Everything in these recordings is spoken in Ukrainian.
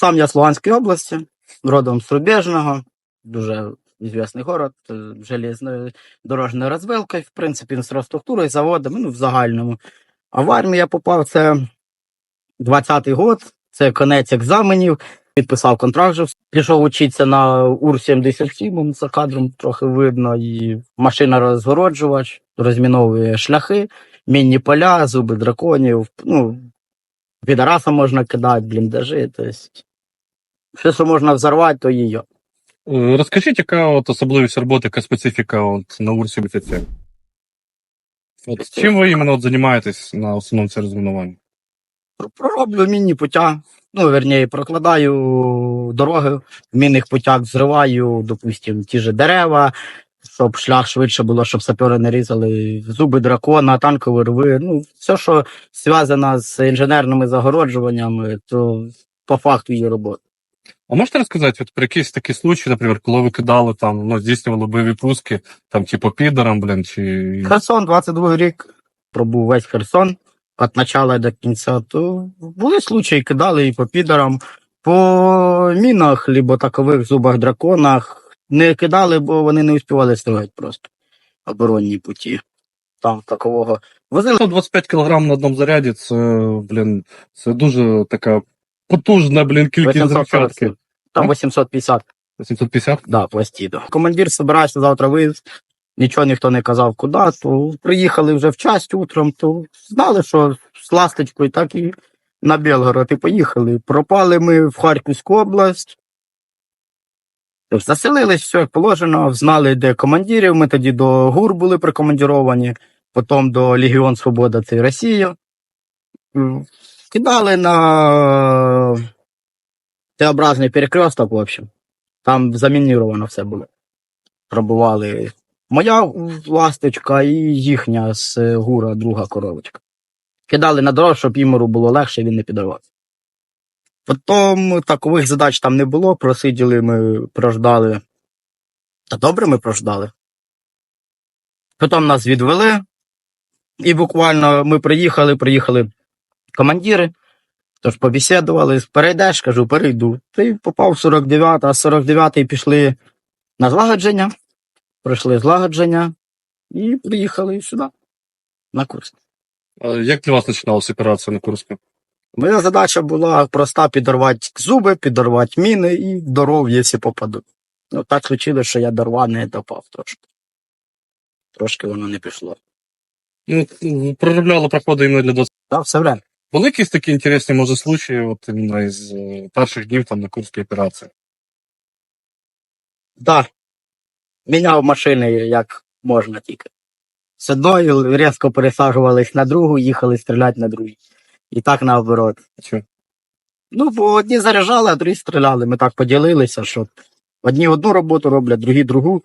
Сам я з Луганської області, родом з Рубежного, дуже звісний город, е, железною дорожньою розвилкою, в принципі, інфраструктурою, заводами, ну, в загальному. А в армію я попав це 20-й год, це конець екзаменів, підписав контракт, вже пішов учитися на УР-77, за кадром трохи видно, і машина розгороджувач, розміновує шляхи, мінні поля, зуби драконів, ну, підараса можна кидати, бліндажі, тобто все, що можна взорвати, то її. Е, Розкажіть, яка от особливість роботи, яка специфіка от на Урсі БТЦ? От чим ви іменно от займаєтесь на основному це розмінуванні? Пророблю мінні путя, ну, верніше, прокладаю дороги, в мінних путях зриваю, допустим, ті ж дерева, щоб шлях швидше було, щоб сапери не різали зуби дракона, танкові рви. Ну, все, що зв'язано з інженерними загороджуваннями, то по факту її роботи. А можете розказати от про якісь такі случаї, наприклад, коли ви кидали там, ну, здійснювали бойові пуски, там, типу, підером, блін, чи. Херсон, 22 рік, пробув весь Херсон від початку до кінця. То були случаї, кидали і по підарам, по мінах, либо такових зубах драконах. Не кидали, бо вони не успівали стріляти просто оборонні путі. Там такового. Возили 125 кг на одному заряді, це, блін, це дуже така потужна, блін, кількість 840, зарядки. там 850, 750? да, пластіду. Командир збирається завтра виїзд, нічого ніхто не казав, куди, то приїхали вже в часть утром, то знали, що з ласточкою так і на Белгород і поїхали. Пропали ми в Харківську область. Заселились, все як положено, знали, де командирів. Ми тоді до ГУР були прикомандіровані, потім до Легіон Свобода, це Росія. Кидали на Т-образний перекресток, в общем. Там замініровано все було. Пробували моя ласточка і їхня з е, гура, друга коровочка. Кидали на дорогу, щоб імору було легше, він не підорвався. Потім такових задач там не було, просиділи ми, прождали. Та добре ми прождали. Потім нас відвели, і буквально ми приїхали, приїхали командири, тож побесідували, перейдеш, кажу, перейду. Ти попав в 49, а з 49 пішли на злагодження, пройшли злагодження і приїхали сюди, на курс. А Як для вас починалася операція на Курську? Моя задача була проста підорвати зуби, підорвати міни і доров, якщо попаду. Ну, так случилось, що я до не допав трошки. Трошки воно не пішло. Ну, проробляли проходи іменно для досвіду. Так, все время. Були якісь такі інтересні, може, случаї, от іменно із е, перших днів там на Курській операції? Да. Міняв машини як можна тільки. З одною різко пересаджувались на другу, їхали стріляти на другій. І так наоборот. Чи? Ну, бо одні заряджали, а другі стріляли. Ми так поділилися, що одні одну роботу роблять, другі другу.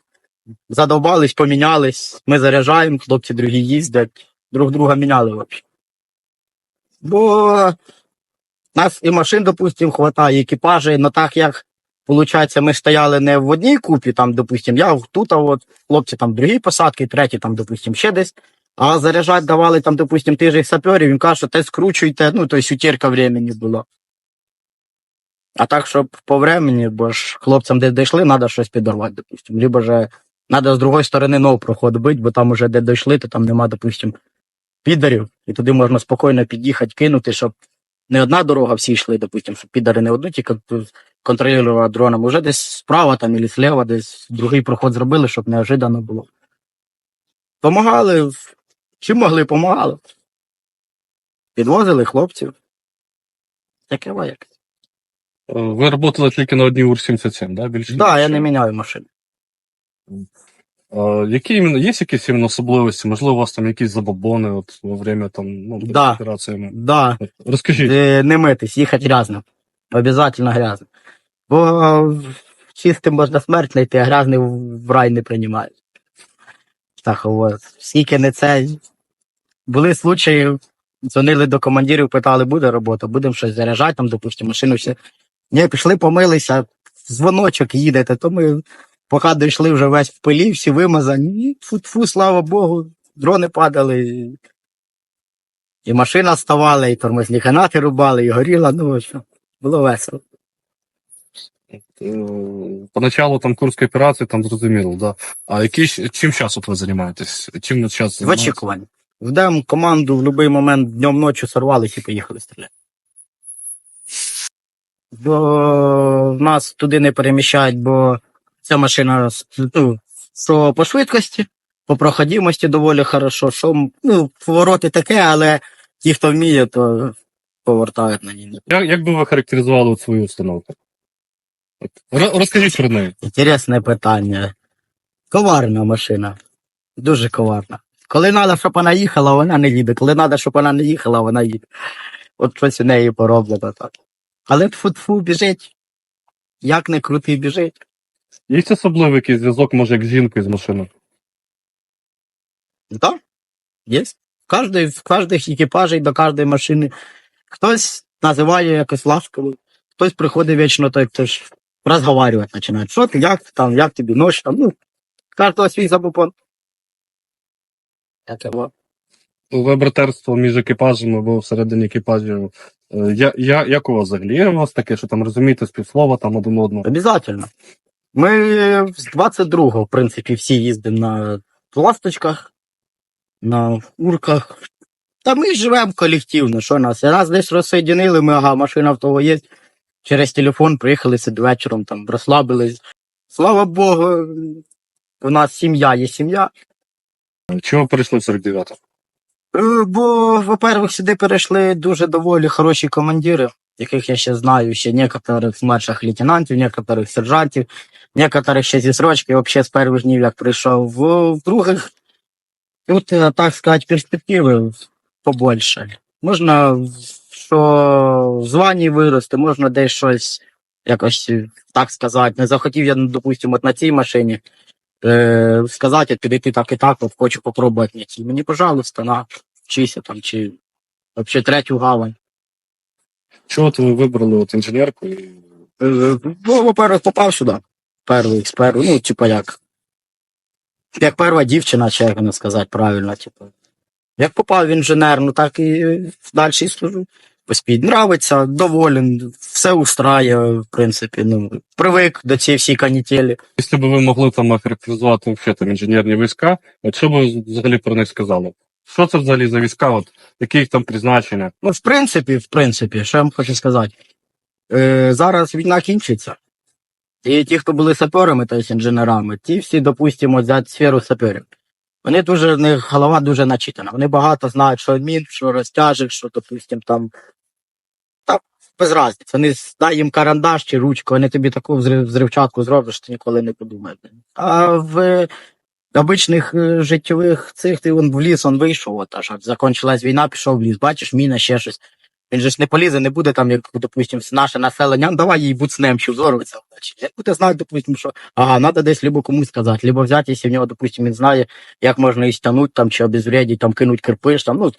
Задовбались, помінялись. Ми заряджаємо, хлопці другі їздять, друг друга міняли взагалі. Бо нас і машин, допустимо, хватає, і екіпажі, але так як Получається, ми стояли не в одній купі, там, допустим, я тут, а от хлопці там другі посадки, треті, там, допустим, ще десь. А заряджати давали там, допустим, тих саперів, він каже, що те скручуйте, ну, то есть утірка времени була. А так, щоб по времени, бо ж хлопцям де дійшли, треба щось підорвати, допустим. Либо же треба з другої сторони нов проход бити, бо там уже де дійшли, то там нема, допустим, підарів, і туди можна спокійно під'їхати, кинути, щоб не одна дорога всі йшли, допустим, щоб підари не одну тільки контролювали дроном. Уже десь справа там і слева, десь другий проход зробили, щоб неожиданно було. Помагали, чим могли, помагали. Підвозили хлопців. Таке як. Е, Ви працювали тільки на одній УР-77, да? Більше? Так, да, я не міняю машини. Які іменно, є якісь іменно особливості? Можливо, у вас там якісь забобони от, во время там, ну, Да. операціями? Да, Розкажіть. е, не митись, їхати грязно. Обязательно грязно. Бо е, чистим можна смерть знайти, а грязний в в рай не приймають. Так, от. Скільки не це. Були случаї, дзвонили до командирів, питали, буде робота, будемо щось заряджати, там, допустимо, машину все. Ні, пішли, помилися, дзвоночок їдете, то ми поки дійшли вже весь в пилі, всі вимазані, і фу-фу, слава Богу, дрони падали. І, машина ставала, і тормозні канати рубали, і горіла, ну, що, було весело. Е, Поначалу там Курської операції, там зрозуміло, да. А які, ж- чим зараз от ви займаєтесь? Чим ви зараз В очікуванні. Ждемо команду в будь-який момент днем ночі сорвались і поїхали стріляти. До нас туди не переміщають, бо ця машина ну, що по швидкості, по проходимості доволі хорошо, що ну, повороти таке, але ті, хто вміє, то повертають на ній. Як, як би ви характеризували от свою установку? От, ро- Розкажіть про неї. Інтересне питання. Коварна машина. Дуже коварна. Коли треба, щоб вона їхала, вона не їде. Коли треба, щоб вона не їхала, вона їде. От щось у неї пороблено так. Але тфу-тфу біжить. Як не крутий біжить. Є особливий якийсь зв'язок, може, як з жінкою з машиною? Так, є. В кожної, в кожних екіпажей до кожної машини хтось називає якось ласково, хтось приходить вічно так теж розговорювати починає. Що ти, як ти там, як тобі ночь там, ну, кожного свій забупон. Ви братерство між екіпажами або всередині екіпажів. Е, Я, я, як у вас взагалі? Є у вас таке, що там розумієте співслова там один одного? Обязательно. Ми з 22-го, в принципі, всі їздимо на ласточках, на урках. Та ми живемо колективно, що нас? Нас десь розсоєдинили, ми, ага, машина в того є. Через телефон приїхали сюди вечором, там розслабились. Слава Богу, у нас сім'я є сім'я. Чого перейшли в 49-го? Е, Бо, во-первых, сюди перейшли дуже доволі хороші командири, яких я ще знаю, ще некоторих младших лейтенантів, некоторих сержантів, некоторих ще зі срочки, взагалі з перших днів, як прийшов. В, других, тут, е, так сказати, перспективи побольше. Можна що в званні вирости, можна десь щось якось, так сказати, не захотів я, ну, допустимо, на цій машині. Е, сказати, от підійти так і так, от хочу попробувати на цій. Мені, пожалуйста, на вчися там, чи взагалі третю гавань. Чого от ви вибрали от інженерку? І... Е, Ну, во-первых, попав сюди. Перший, першого, ну, типа як. Як перша дівчина, чи як воно сказати правильно, типу. Як попав в інженер, ну так і далі і служу. Поспіть. Нравиться, доволен, все устрає, в принципі, ну, привик до цієї всій канітелі. Якщо б ви могли там охарактеризувати взагалі, там, інженерні війська, от що б ви взагалі про них сказали? Що це взагалі за війська? От, які їх там призначення? Ну, в принципі, в принципі, що я вам хочу сказати. Е, зараз війна кінчиться. І ті, хто були саперами, тобто інженерами, ті всі, допустимо, взяти сферу саперів. Вони дуже, в них голова дуже начитана. Вони багато знають, що адмін, що розтяжик, що, допустим, там. Та без разниці. Вони дай їм карандаш чи ручку, вони тобі таку взрив, взривчатку зроблять, що ти ніколи не подумаєш. А в обичних е, життєвих цих ти вон в ліс он вийшов, от аж закончилась війна, пішов в ліс, бачиш, міна, ще щось. Він же ж не полізе, не буде там, як, допустим, наше населення, «Ну, давай їй буцнем, чи взорветься. Він буде знати, допустим, що ага, треба десь либо комусь сказати, либо взяти, якщо в нього, допустим, він знає, як можна її стягнути там, чи обезвредити, там, кинуть кирпич, там, ну,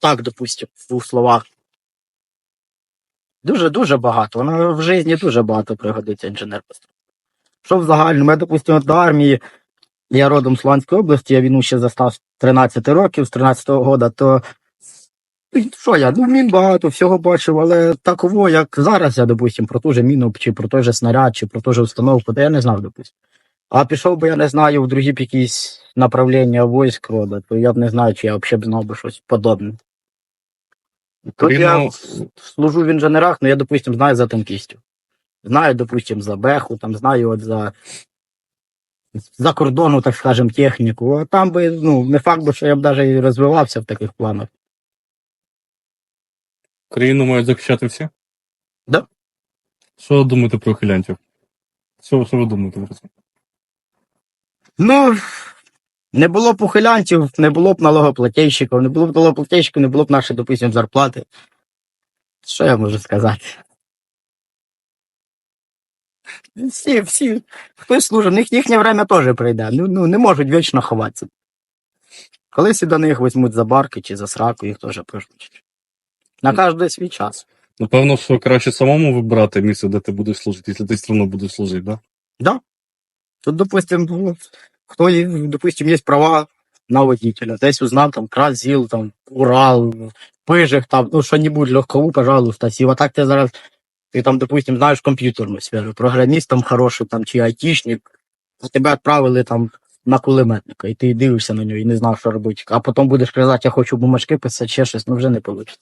так, допустим, в двох словах. Дуже-дуже багато. Воно в житті дуже багато пригодиться інженер Що в загальному, я, допустим, от до армії, я родом з Луганської області, я війну ще застав з 13 років, з 13-го года, то ну, що я, ну мін багато, всього бачив, але такого, як зараз я, допустим, про ту же міну, чи про той же снаряд, чи про ту же установку, то я не знав, допустим. А пішов би, я не знаю, в другі б якісь направлення військ рода, то я б не знаю, чи я взагалі б знав би щось подобне. Тут я Рівно- служу в інженерах, ну я, допустим, знаю за танкістів. Знаю, допустим, за беху, там знаю от за, за кордону, так скажем, техніку. А там би, ну, не факт би, що я б навіть і розвивався в таких планах. Країну мають захищати всі? Да. Що ви думаєте про ухилянтів? Що, що ви думаєте про це? Ну, не було б ухилянтів, не було б налогоплательщиків, не було б налогоплательщиків, не було б нашої, допустим, зарплати. Що я можу сказати? Всі, всі, хтось служить, них їхнє время теж прийде. Ну, ну, не можуть вічно ховатися. Колись і до них візьмуть за барки чи за сраку, їх теж пишуть. На кожен свій час. Напевно, що краще самому вибирати місце, де ти будеш служити, якщо ти все одно будеш служити, да? Да. Тут, допустим, ну, хто, є, допустим, є права на водителя. Десь узнав там Красил, там Урал, Пижих, там, ну, що-нибудь легкову, пожалуйста, сів. А так ти зараз Ти там, допустим, знаєш комп'ютерну сферу, програміст там хороший там, чи айтішник, а тебе відправили там на кулеметника, і ти дивишся на нього і не знав, що робити. А потім будеш казати, я хочу бумажки писати, ще щось, ну вже не вийде.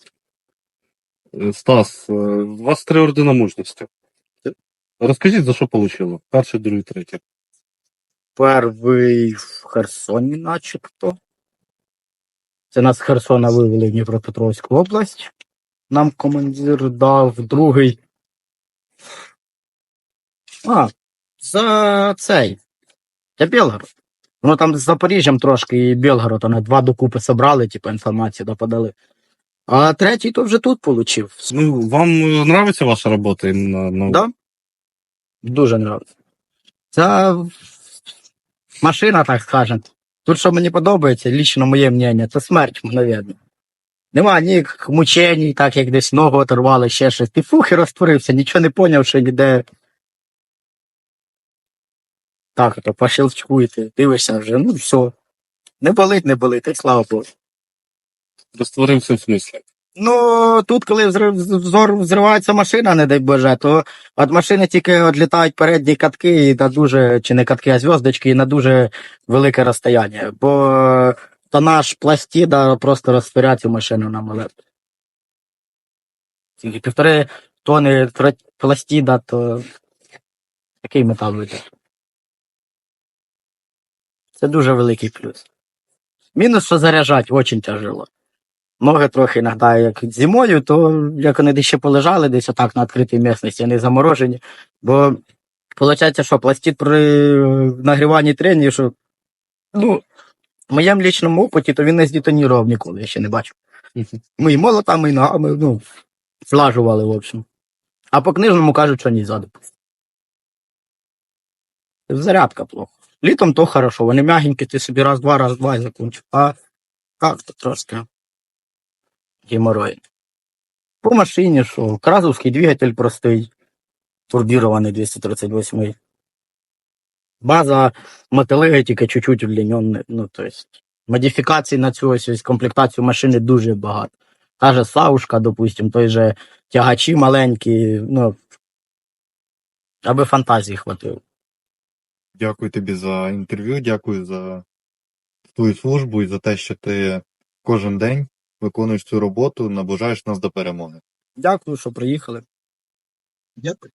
Е, Стас, е, у вас три ордена мужності. Розкажіть, за що отримали? Перший, другий, третій. Перший в Херсоні, начебто. Це нас з Херсона вивели в Дніпропетровську область. Нам командир дав другий. А, за цей. За Білгород. Ну там з Запоріжжям трошки і Білгород, вони два докупи собрали, типу, інформацію доподали. А третій то вже тут получив. Ну, вам нравиться ваша робота? іменно на... Да? Дуже нравиться. Ця машина, так скажем. Тут, що мені подобається, лічно моє мнення, це смерть мгновенно. Нема ні мучень, так як десь ногу оторвали, ще щось. Ти фух і розтворився, нічого не поняв, що ніде. Так, то по щелчку і ти дивишся вже, ну все. Не болить, не болить, і слава Богу. Розтворився в смислі. Ну, тут, коли взрив, взор, взривається машина, не дай Боже, то від машини тільки відлітають передні катки і на дуже, чи не катки, а зв'язочки, і на дуже велике розстояння. Бо тонаж пластіда просто розтворяє цю машину на малет. Тільки півтори тони пластіда, то який метал вийде? Це дуже великий плюс. Мінус, що заряджати дуже тяжело. Ноги трохи іноді, як зимою, то як вони десь ще полежали, десь отак на відкритій місцевості, вони заморожені. Бо виходить, що пластит при нагріванні трені, що ну, в моєму лічному опиті, то він не здетонірував ніколи, я ще не бачив. Ми і молотами, і ногами, ну, слажували, в общем. А по книжному кажуть, що не ззаду. Зарядка плохо. Літом то хорошо, вони м'ягенькі, ти собі раз-два, раз-два і закончив. А так то трошки геморрой. По машині, що кразовський двигатель простий, турбірований 238. База мотелеги тільки чуть-чуть удлінена. Ну, то модифікацій на цю ось комплектацію машини дуже багато. Та же Саушка, допустим, той же тягачі маленькі, ну, аби фантазії хватило. Дякую тобі за інтерв'ю, дякую за твою службу і за те, що ти кожен день виконуєш цю роботу, наближаєш нас до перемоги. Дякую, що приїхали. Дякую.